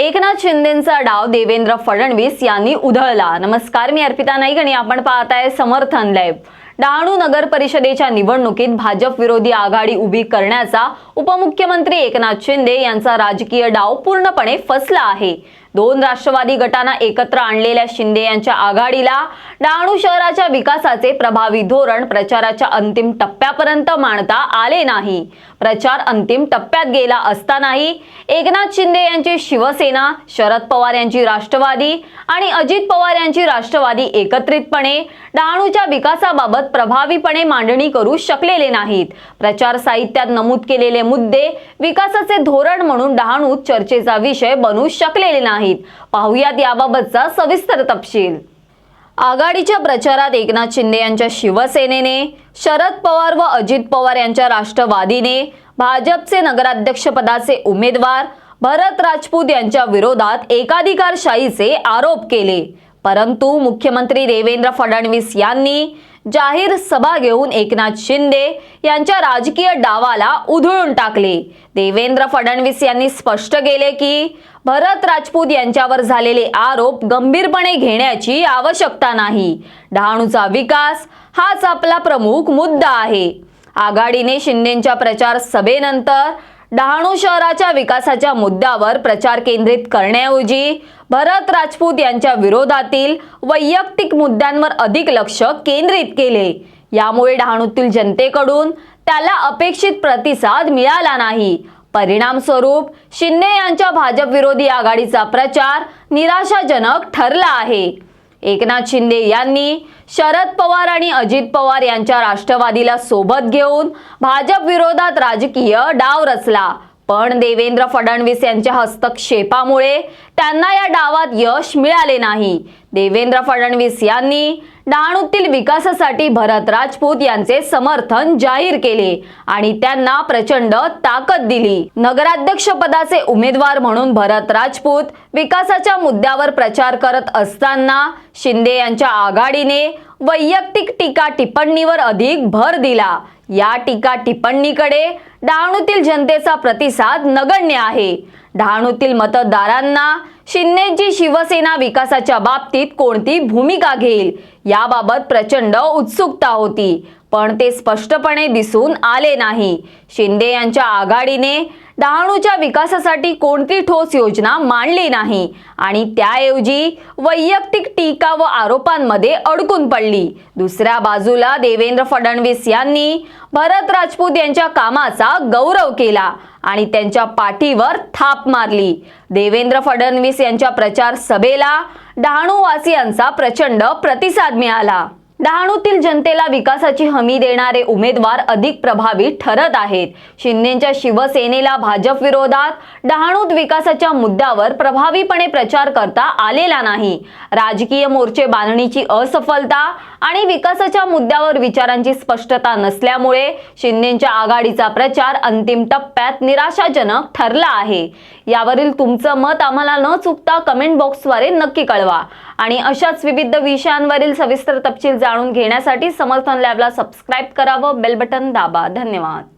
एकनाथ शिंदेचा डाव देवेंद्र फडणवीस यांनी उधळला. नमस्कार मी अर्पिता नाईक आणि आपण पाहताय समर्थन लाईव्ह डहाणू नगर परिषदेच्या निवडणुकीत भाजप विरोधी आघाडी उभी करण्याचा उपमुख्यमंत्री एकनाथ शिंदे यांचा राजकीय डाव पूर्णपणे फसला आहे. दोन राष्ट्रवादी गटांना एकत्र आणलेल्या शिंदे यांच्या आघाडीला डहाणू शहराच्या विकासाचे प्रभावी धोरण प्रचाराच्या अंतिम टप्प्यापर्यंत मांडता आले नाही. प्रचार अंतिम टप्प्यात गेला असतानाही एकनाथ शिंदे यांची शिवसेना शरद पवार यांची राष्ट्रवादी आणि अजित पवार यांची राष्ट्रवादी एकत्रितपणे डहाणूच्या विकासाबाबत प्रभावीपणे मांडणी करू शकलेले नाहीत. प्रचार साहित्यात नमूद केलेले मुद्दे विकासाचे धोरण म्हणून डहाणूत चर्चेचा विषय बनू शकलेले नाहीत. पाहुयात याबाबतचा सविस्तर तपशील. आघाडीच्या प्रचारात एकनाथ शिंदे यांच्या शिवसेनेने शरद पवार व अजित पवार यांच्या राष्ट्रवादीने भाजपचे नगराध्यक्षपदाचे उमेदवार भरत राजपूत यांच्या विरोधात एकाधिकारशाहीचे आरोप केले. परंतु मुख्यमंत्री देवेंद्र फडणवीस यांनी जाहीर सभा घेऊन एकनाथ शिंदे यांच्या राजकीय डावाला उधळून टाकले. देवेंद्र फडणवीस यांनी स्पष्ट केले की भरत राजपूत यांच्यावर झालेले आरोप गंभीरपणे घेण्याची आवश्यकता नाही. डहाणूचा विकास हाच आपला प्रमुख मुद्दा आहे. आघाडीने शिंदेच्या प्रचार सभेनंतर डहाणू शहराच्या विकासाच्या मुद्द्यावर प्रचार केंद्रित करण्याऐवजी भरत राजपूत यांच्या विरोधातील वैयक्तिक मुद्द्यांवर अधिक लक्ष केंद्रित केले. यामुळे डहाणूतील जनतेकडून त्याला अपेक्षित प्रतिसाद मिळाला नाही. परिणामस्वरूप शिंदे यांच्या भाजप विरोधी आघाडीचा प्रचार निराशाजनक ठरला आहे. एकनाथ शिंदे यांनी शरद पवार आणि अजित पवार यांच्या राष्ट्रवादीला सोबत घेऊन भाजप विरोधात राजकीय डाव रचला. पण देवेंद्र फडणवीस यांच्या हस्तक्षेपामुळे त्यांना या डावात यश मिळाले नाही. देवेंद्र फडणवीस यांनी डहाणूतील विकासासाठी भरत राजपूत यांचे समर्थन जाहीर केले आणि त्यांना प्रचंड ताकद दिली. नगराध्यक्ष पदाचे उमेदवार म्हणून भरत राजपूत विकासाच्या मुद्द्यावर प्रचार करत असताना शिंदे यांच्या आघाडीने वैयक्तिक टीका टिप्पणीवर अधिक भर दिला. या टीका टिप्पणीकडे डहाणूतील जनतेचा प्रतिसाद नगण्य आहे. डहाणूतील मतदारांना शिंदेची शिवसेना विकासाच्या बाबतीत कोणती भूमिका घेईल याबाबत प्रचंड उत्सुकता होती. पण ते स्पष्टपणे दिसून आले नाही. शिंदे यांच्या आघाडीने डहाणूच्या विकासासाठी कोणती ठोस योजना मांडली नाही? आणि त्याऐवजी वैयक्तिक टीका व आरोपांमध्ये अडकून पडली. दुसऱ्या बाजूला देवेंद्र फडणवीस यांनी भरत राजपूत यांच्या कामाचा गौरव केला आणि त्यांच्या पाठीवर थाप मारली. देवेंद्र फडणवीस यांच्या प्रचार सभेला डहाणूवासियांचा प्रचंड प्रतिसाद मिळाला. डहाणूतील जनतेला विकासाची हमी देणारे उमेदवार अधिक प्रभावी ठरत आहेत. शिंदेच्या शिवसेनेला भाजप विरोधात डहाणूत विकासाच्या मुद्द्यावर प्रभावीपणे प्रचार करता आलेला नाही. राजकीय मोर्चे बांधणीची असफलता आणि विकासाच्या मुद्द्यावर विचारांची स्पष्टता नसल्यामुळे शिंदेच्या आघाडीचा प्रचार अंतिम टप्प्यात निराशाजनक ठरला आहे. यावरील तुमचं मत आम्हाला न चुकता कमेंट बॉक्सद्वारे नक्की कळवा. आणि अशाच विविध विषयांवरील सविस्तर तपशील जाणून जाणून घेण्यासाठी समर्थन लॅबला सबस्क्राईब करावं बेल बटन दाबा. धन्यवाद.